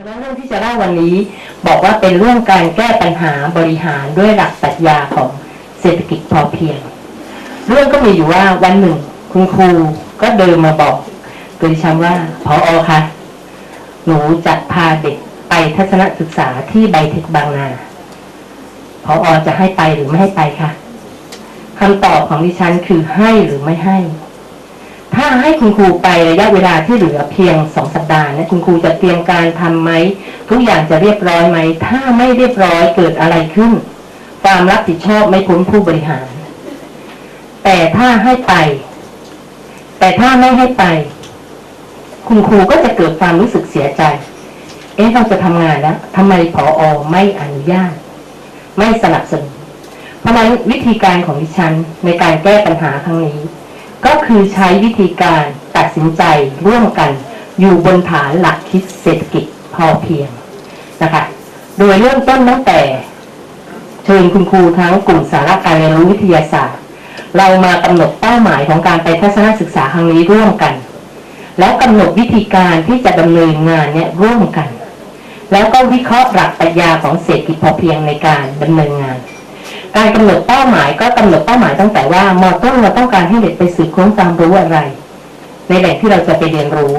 เพราะฉะนั้นเรื่องที่จะเล่าวันนี้บอกว่าเป็นเรื่องการแก้ปัญหาบริหารด้วยหลักปรัชญาของเศรษฐกิจพอเพียง เรื่องก็มีอยู่ว่าวันหนึ่ง คุณครูก็เดินมาบอกโดยฉันว่าพออคะหนูจะพาเด็กไปทัศนศึกษาที่ไบเทคบางนาพออจะให้ไปหรือไม่ให้ไปคะคำตอบของดิฉันคือให้หรือไม่ให้ ถ้าให้คุณครูไประยะเวลาที่เหลือเพียงสองสัปดาห์นี่ยคุณครูจะเตรียมการทำไหมทุกอย่างจะเรียบร้อยไหม ถ้าไม่เรียบร้อยเกิดอะไรขึ้น ความรับผิดชอบไม่พ้นผู้บริหาร แต่ถ้าให้ไป แต่ถ้าไม่ให้ไป คุณครูก็จะเกิดความรู้สึกเสียใจ เอ๊ะเราจะทำงานแล้วทำไมผออไม่อนุญาต ไม่สนับสนุนเพราะนั้นวิธีการของดิฉันในการแก้ปัญหาครั้งนี้ ก็คือใช้วิธีการตัดสินใจร่วมกัน อยู่บนฐานหลักคิดเศรษฐกิจพอเพียงนะคะ โดยเริ่มต้นตั้งแต่ เชิญคุณครูทั้งกลุ่มสาระการเรียนรู้วิทยาศาสตร์ เรามากำหนดเป้าหมายของการไปทัศนศึกษาครั้งนี้ร่วมกัน แล้วกำหนดวิธีการที่จะดำเนินงานเนี่ยร่วมกัน แล้วก็วิเคราะห์หลักปรัชญาของเศรษฐกิจพอเพียงในการดำเนินงาน การกำหนดเป้าหมายก็กำหนดเป้าหมายตั้งแต่ว่ามอต้นเราต้องการให้เด็กไปสืบค้นความรู้อะไร ในแหล่งที่เราจะไปเรียนรู้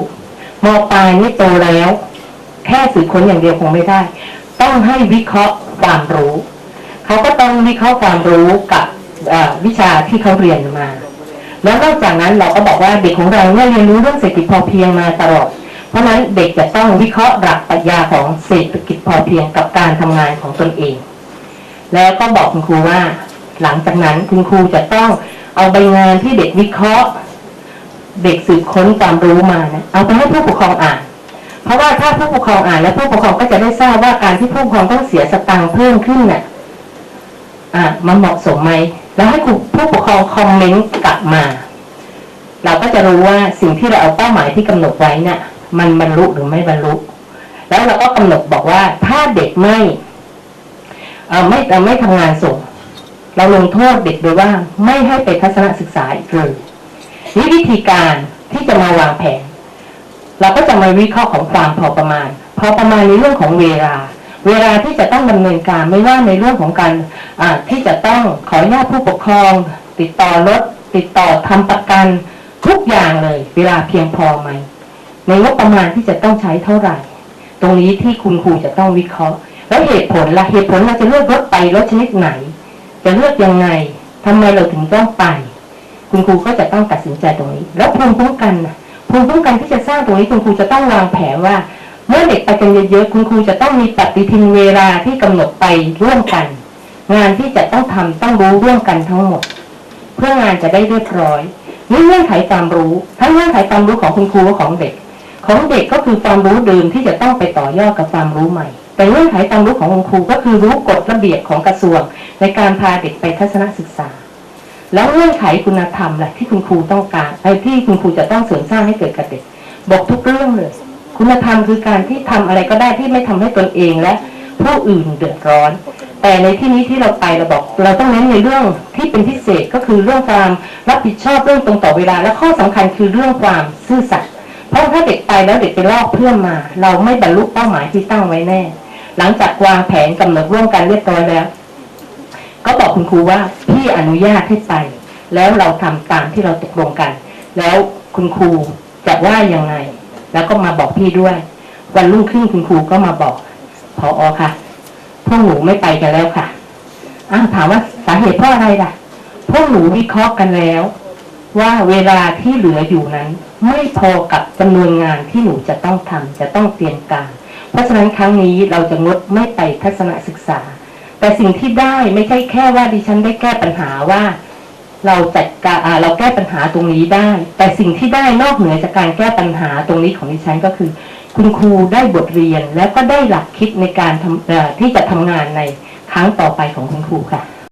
มปลายนี่โตแล้ว แค่สืบค้นอย่างเดียวคงไม่ได้ ต้องให้วิเคราะห์ความรู้เขาก็ต้องวิเคราะห์ความรู้กับวิชาที่เขาเรียนมา แล้วนอกจากนั้นเราก็บอกว่าเด็กของเราเนี่ยเรียนรู้เรื่องเศรษฐกิจพอเพียงมาตลอดเพราะฉะนั้นเด็กจะต้องวิเคราะห์หลักปรัชญาของเศรษฐกิจพอเพียงกับการทำงานของตนเอง แล้วก็บอกคุณครูว่า หลังจากนั้นคุณครูจะต้องเอาใบงานที่เด็กวิเคราะห์ เด็กสืบค้นความรู้มานะเอาไปให้ผู้ปกครองอ่าน เพราะว่าถ้าผู้ปกครองอ่าน แล้วผู้ปกครองก็จะได้ทราบว่าการที่ผู้ปกครองต้องเสียสตังค์เพิ่มขึ้นเนี่ยอะมันเหมาะสมไหมแล้วให้ผู้ปกครองคอมเมนต์กลับมา เราก็จะรู้ว่าสิ่งที่เราเอาเป้าหมายที่กำหนดไว้เนี่ยมันบรรลุหรือไม่บรรลุ แล้วเราก็กำหนดบอกว่าถ้าเด็กไม่ ไม่เอ่อไม่ทำงานส่ง เราลงโทษเด็กโดยว่าไม่ให้ไปทัศนศึกษาอีกเลยนี่วิธีการที่จะมาวางแผน เราก็จะมาวิเคราะห์ของความพอประมาณ พอประมาณในเรื่องของเวลา เวลาที่จะต้องดำเนินการไม่ว่าในเรื่องของการที่จะต้องขออนุญาตผู้ปกครอง ติดต่อรถติดต่อทำประกันทุกอย่างเลย เวลาเพียงพอไหมในงบประมาณที่จะต้องใช้เท่าไหร่ ตรงนี้ที่คุณครูจะต้องวิเคราะห์ แล้วเหตุผลล่ะเหตุผลเราจะเลือกรถไปรถชนิดไหน จะเลือกยังไงทำไมเราถึงต้องไป คุณครูก็จะต้องตัดสินใจตรงนี้ แล้วภูมิคุ้มกันภูมิคุ้มกันที่จะสร้างตรงนี้คุณครูจะต้องวางแผนว่า เมื่อเด็กไปกันเยอะๆคุณครูจะต้องมีปฏิทินเวลาที่กำหนดไปร่วมกัน งานที่จะต้องทำต้องรู้ร่วมกันทั้งหมด เพื่องานจะได้เรียบร้อยนี่เงื่อนไขความรู้ทั้งเงื่อนไขความรู้ของคุณครูและของเด็ก ของเด็กก็คือความรู้เดิมที่จะต้องไปต่อยอดกับความรู้ใหม่ แต่เงื่อนไขความรู้ของคุณครูก็คือรู้กฎระเบียบของกระทรวง ในการพาเด็กไปทัศนศึกษา แล้วเงื่อนไขคุณธรรมแหละที่คุณครูต้องการไอ้ที่คุณครูจะต้องเสริมสร้างให้เกิดกับเด็ก บอกทุกเรื่องเลย คุณธรรมคือการที่ทำอะไรก็ได้ที่ไม่ทำให้ตนเองและผู้อื่นเดือดร้อน แต่ในที่นี้ที่เราไปเราบอกเราต้องเน้นในเรื่องที่เป็นพิเศษก็คือเรื่องความรับผิดชอบเรื่องตรงต่อเวลา และข้อสำคัญคือเรื่องความซื่อสัตย์เพราะถ้าเด็กไปแล้วเด็กไปลอกเพื่อนมา เราไม่บรรลุเป้าหมายที่ตั้งไว้แน่ หลังจากวางแผนกำหนดร่วมกันเรียบร้อยแล้ว ก็บอกคุณครูว่าพี่อนุญาตให้ไป แล้วเราทำตามที่เราตกลงกัน แล้วคุณครูจะว่ายังไง แล้วก็มาบอกพี่ด้วย วันรุ่งขึ้นคุณครูก็มาบอกพออค่ะพวกหนูไม่ไปกันแล้วค่ะอ้าวถามว่าสาเหตุเพราะอะไรล่ะ พวกหนูวิเคราะห์กันแล้ว ว่าเวลาที่เหลืออยู่นั้น ไม่พอกับจำนวนงานที่หนูจะต้องทำจะต้องเตรียมการ เพราะฉะนั้นครั้งนี้เราจะงดไม่ไปทัศนศึกษา แต่สิ่งที่ได้ไม่ใช่แค่ว่าดิฉันได้แก้ปัญหาว่า เราจัดการเราแก้ปัญหาตรงนี้ได้ แต่สิ่งที่ได้นอกเหนือจากการแก้ปัญหาตรงนี้ของดิฉันก็คือ คุณครูได้บทเรียนแล้วก็ได้หลักคิดในการที่จะทำงานในครั้งต่อไปของคุณครูค่ะ